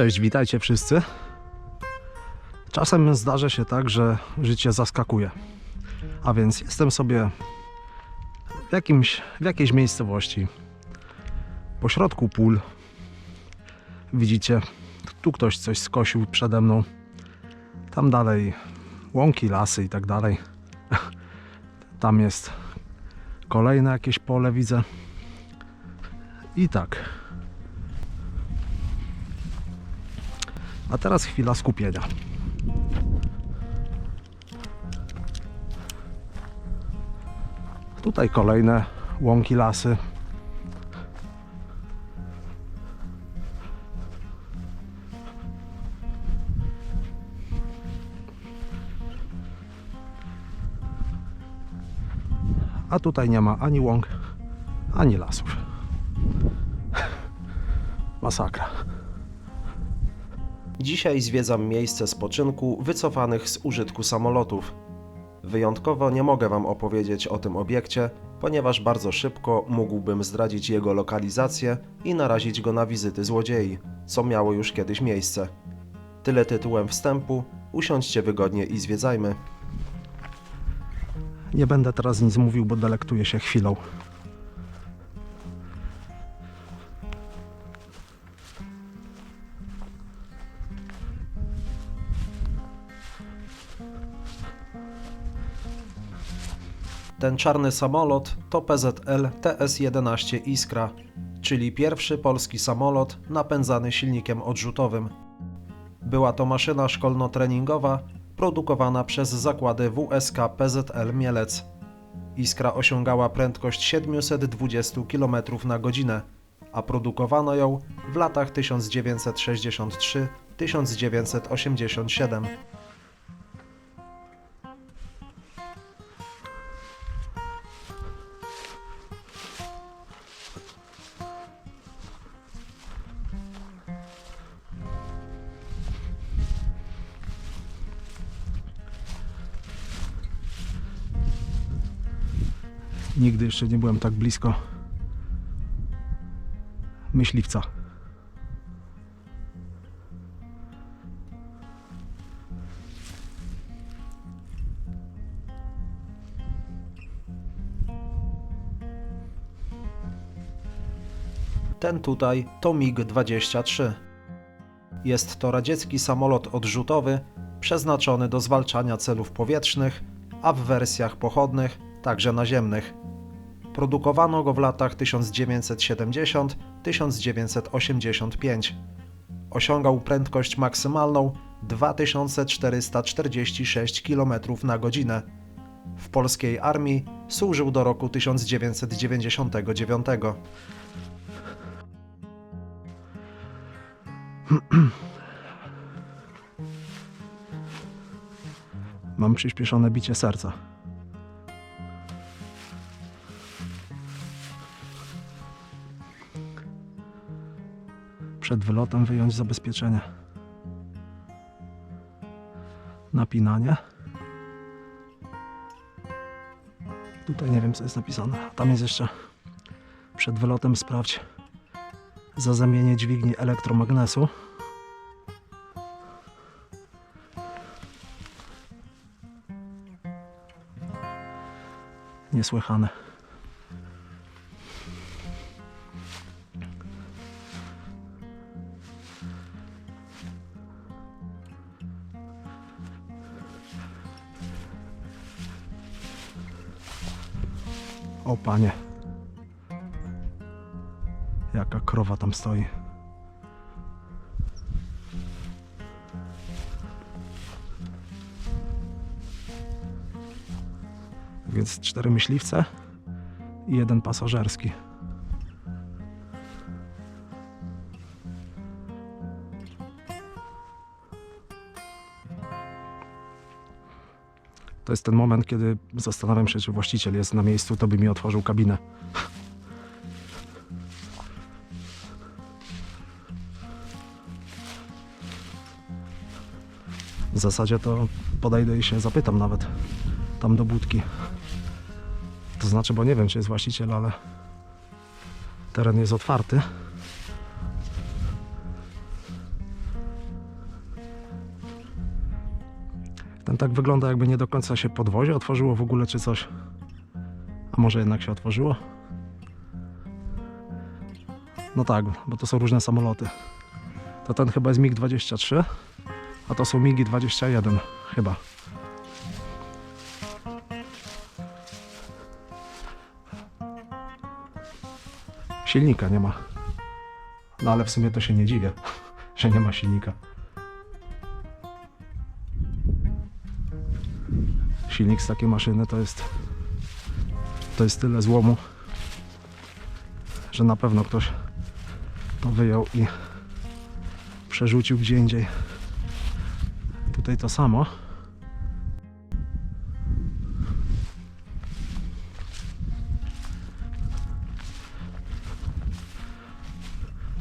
Cześć, witajcie wszyscy. Czasem zdarza się tak, że życie zaskakuje. A więc jestem sobie w, jakimś, w jakiejś miejscowości, pośrodku pól. Widzicie, tu ktoś coś skosił przede mną. Tam dalej łąki, lasy i tak dalej. Tam jest kolejne jakieś pole, widzę. I tak. A teraz chwila skupienia. Tutaj kolejne łąki, lasy. A tutaj nie ma ani łąk, ani lasów. Masakra. Dzisiaj zwiedzam miejsce spoczynku wycofanych z użytku samolotów. Wyjątkowo nie mogę Wam opowiedzieć o tym obiekcie, ponieważ bardzo szybko mógłbym zdradzić jego lokalizację i narazić go na wizyty złodziei, co miało już kiedyś miejsce. Tyle tytułem wstępu, usiądźcie wygodnie i zwiedzajmy. Nie będę teraz nic mówił, bo delektuję się chwilą. Ten czarny samolot to PZL TS-11 Iskra, czyli pierwszy polski samolot napędzany silnikiem odrzutowym. Była to maszyna szkolno-treningowa produkowana przez zakłady WSK PZL Mielec. Iskra osiągała prędkość 720 km na godzinę, a produkowano ją w latach 1963-1987. Nigdy jeszcze nie byłem tak blisko myśliwca. Ten tutaj to MiG-23. Jest to radziecki samolot odrzutowy przeznaczony do zwalczania celów powietrznych, a w wersjach pochodnych także naziemnych. Produkowano go w latach 1970-1985. Osiągał prędkość maksymalną 2446 km na godzinę. W polskiej armii służył do roku 1999. Mam przyspieszone bicie serca. Przed wylotem wyjąć zabezpieczenie. Napinanie. Tutaj nie wiem co jest napisane. Tam jest jeszcze przed wylotem sprawdź zazemienie dźwigni elektromagnesu. Niesłychane. O panie. Jaka krowa tam stoi. Więc cztery myśliwce i jeden pasażerski. To jest ten moment, kiedy zastanawiam się, czy właściciel jest na miejscu, to by mi otworzył kabinę. W zasadzie to podejdę i się zapytam nawet tam do budki. To znaczy, bo nie wiem, czy jest właściciel, ale teren jest otwarty. Ten tak wygląda jakby nie do końca się podwozie otworzyło w ogóle czy coś. A może jednak się otworzyło? No tak, bo to są różne samoloty. To ten chyba jest MiG-23, a to są MiGi-21 chyba. Silnika nie ma. No ale w sumie to się nie dziwię, że nie ma silnika. Silnik z takiej maszyny to jest to jest tyle złomu, że na pewno ktoś to wyjął i przerzucił gdzie indziej. Tutaj to samo.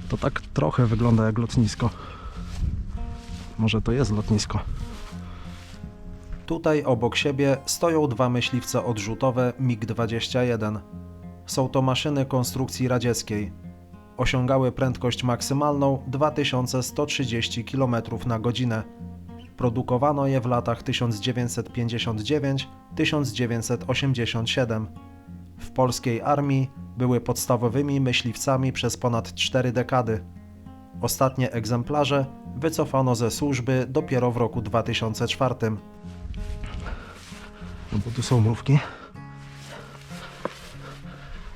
To tak trochę wygląda jak lotnisko. Może to jest lotnisko. Tutaj obok siebie stoją dwa myśliwce odrzutowe MiG-21. Są to maszyny konstrukcji radzieckiej. Osiągały prędkość maksymalną 2130 km na godzinę. Produkowano je w latach 1959-1987. W polskiej armii były podstawowymi myśliwcami przez ponad 4 dekady. Ostatnie egzemplarze wycofano ze służby dopiero w roku 2004. No bo tu są mrówki.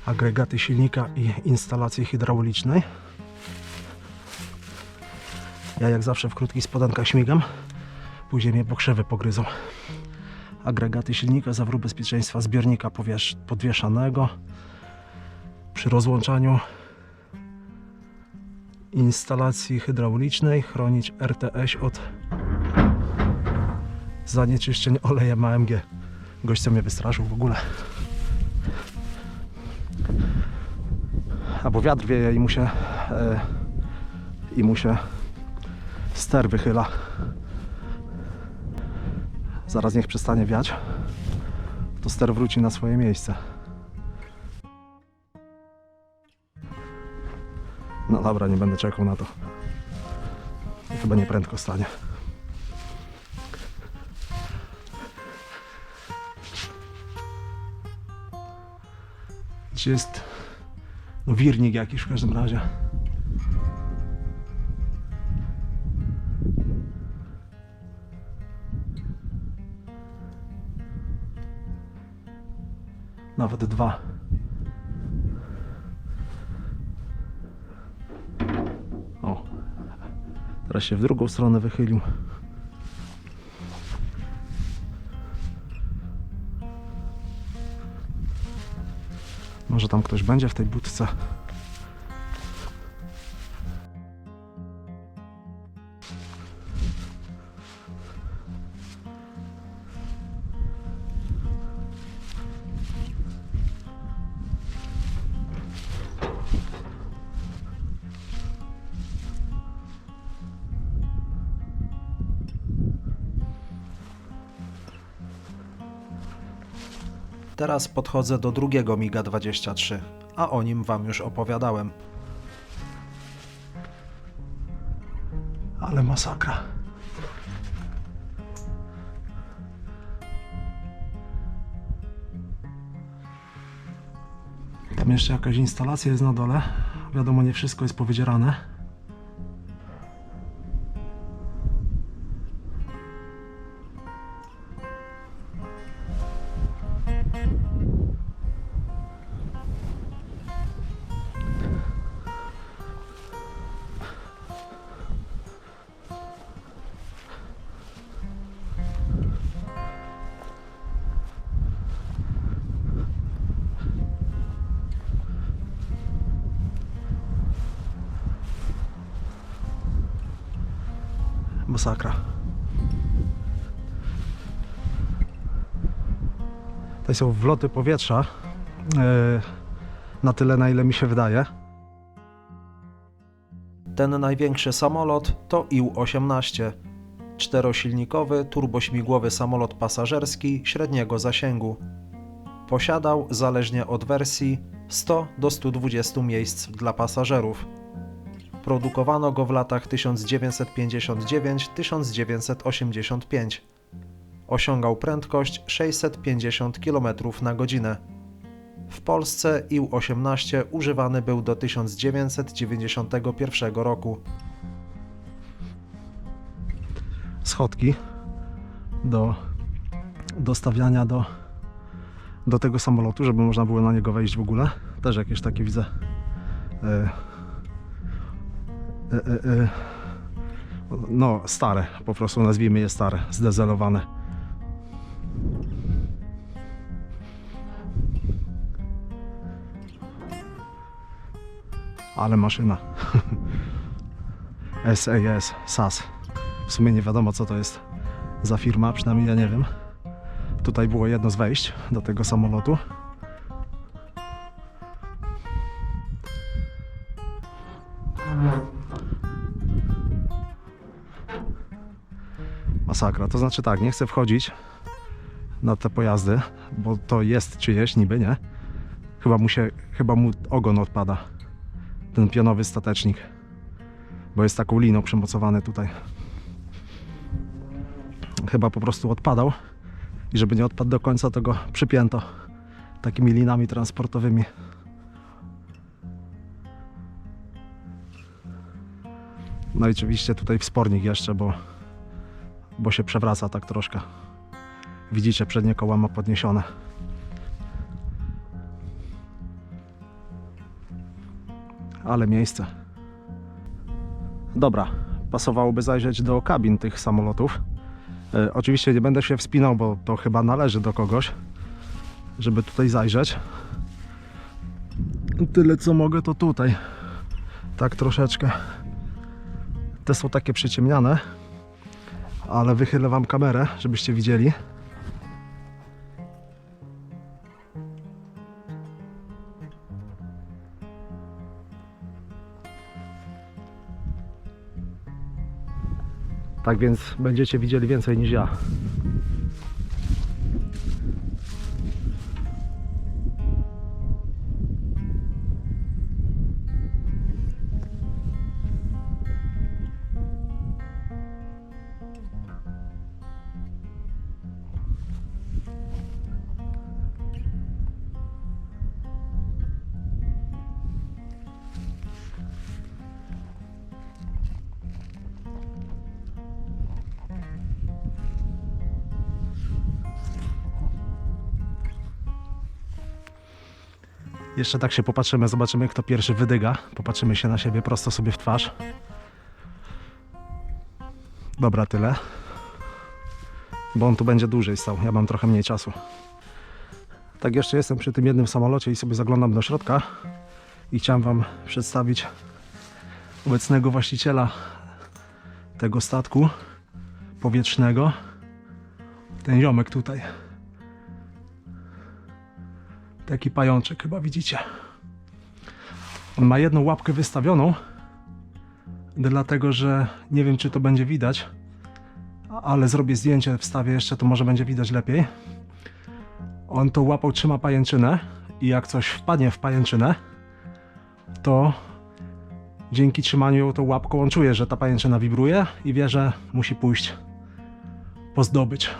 Agregaty silnika i instalacji hydraulicznej. Ja jak zawsze w krótkich spodankach śmigam. Później mnie pokrzewy pogryzą. Agregaty silnika, zawór bezpieczeństwa zbiornika podwieszanego. Przy rozłączaniu instalacji hydraulicznej chronić RTS od zanieczyszczeń olejem AMG. Gość co mnie wystraszył w ogóle. Albo wiatr wieje i mu się e, i mu się ster wychyla. Zaraz niech przestanie wiać. To ster wróci na swoje miejsce. No dobra, nie będę czekał na to. Chyba nie prędko stanie. Czy jest no, wirnik jakiś w każdym razie. Nawet dwa. O. Teraz się w drugą stronę wychylił. Może tam ktoś będzie w tej budce. Teraz podchodzę do drugiego MiGa-23, a o nim Wam już opowiadałem. Ale masakra. Tam jeszcze jakaś instalacja jest na dole. Wiadomo, nie wszystko jest powydzierane. Masakra. Tutaj są wloty powietrza. e, na tyle, na ile mi się wydaje. Ten największy samolot to IL-18, czterosilnikowy turbośmigłowy samolot pasażerski średniego zasięgu. Posiadał, zależnie od wersji, 100 do 120 miejsc dla pasażerów. Produkowano go w latach 1959-1985. Osiągał prędkość 650 km na godzinę. W Polsce IL-18 używany był do 1991 roku. Schodki do dostawiania do, do tego samolotu, żeby można było na niego wejść w ogóle. Też jakieś takie widzę. E, e, e, e, no, stare, po prostu nazwijmy je stare, zdezelowane. Ale maszyna. SAS, SAS. W sumie nie wiadomo co to jest za firma, przynajmniej ja nie wiem. Tutaj było jedno z wejść do tego samolotu. Masakra. To znaczy tak, nie chcę wchodzić na te pojazdy, bo to jest czyjeś niby, nie? Chyba mu się, chyba mu ogon odpada. Ten pionowy statecznik. Bo jest taką liną przymocowany tutaj. Chyba po prostu odpadał. I żeby nie odpadł do końca, to go przypięto takimi linami transportowymi. No i oczywiście tutaj wspornik jeszcze, bo, bo się przewraca tak troszkę. Widzicie, przednie koła ma podniesione. Ale miejsce. Dobra, pasowałoby zajrzeć do kabin tych samolotów. E, oczywiście nie będę się wspinał, bo to chyba należy do kogoś, żeby tutaj zajrzeć. Tyle co mogę to tutaj. Tak troszeczkę. Te są takie przyciemniane, ale wychylę wam kamerę, żebyście widzieli. Tak więc będziecie widzieli więcej niż ja. Jeszcze tak się popatrzymy, zobaczymy kto pierwszy wydyga. Popatrzymy się na siebie prosto sobie w twarz. Dobra, tyle. Bo on tu będzie dłużej stał. Ja mam trochę mniej czasu. Tak jeszcze jestem przy tym jednym samolocie i sobie zaglądam do środka. I chciałem Wam przedstawić obecnego właściciela tego statku powietrznego. Ten ziomek tutaj. Taki pajączek chyba widzicie. On ma jedną łapkę wystawioną, dlatego że nie wiem czy to będzie widać, ale zrobię zdjęcie, wstawię jeszcze, to może będzie widać lepiej. On tą łapą trzyma pajęczynę i jak coś wpadnie w pajęczynę, to dzięki trzymaniu ją tą łapką on czuje, że ta pajęczyna wibruje i wie, że musi pójść po zdobycz.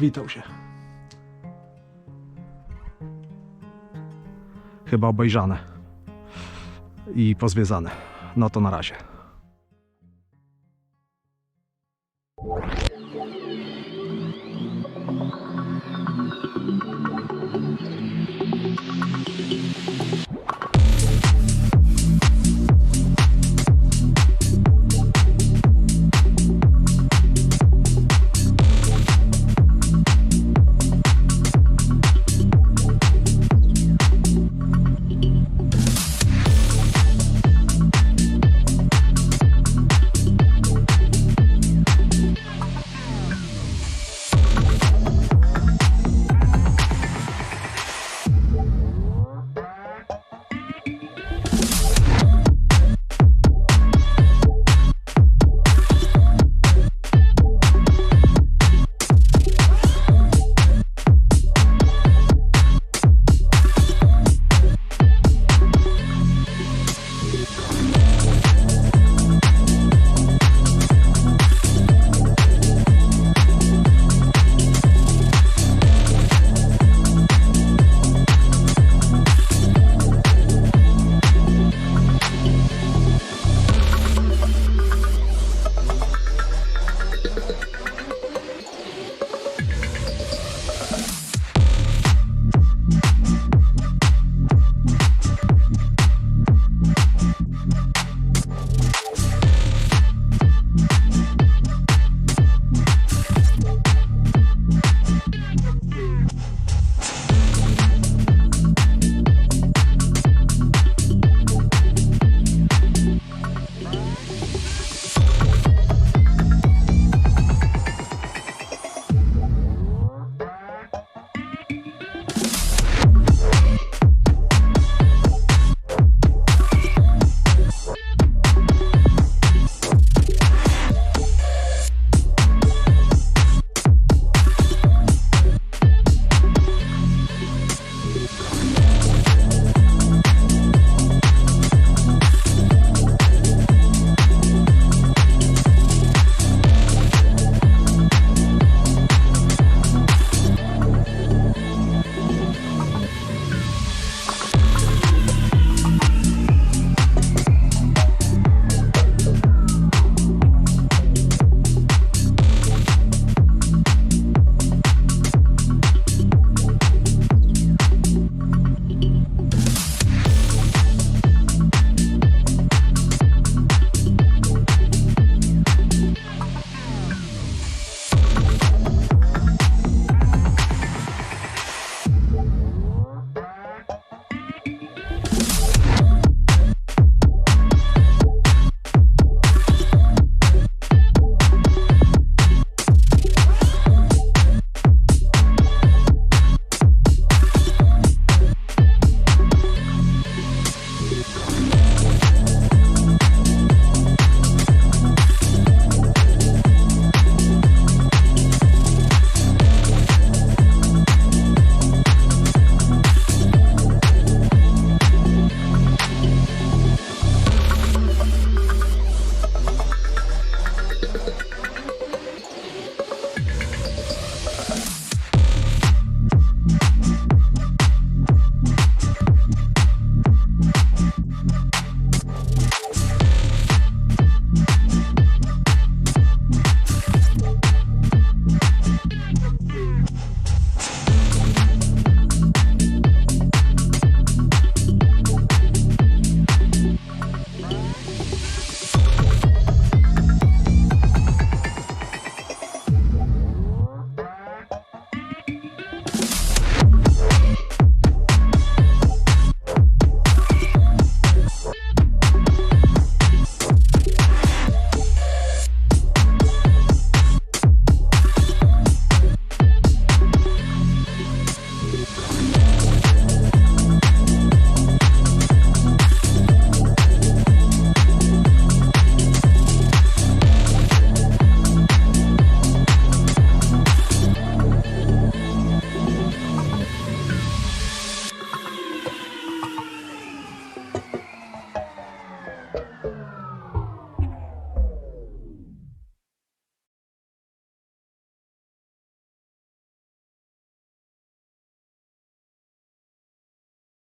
przywitał się. Chyba obejrzane i pozwiedzane. No to na razie.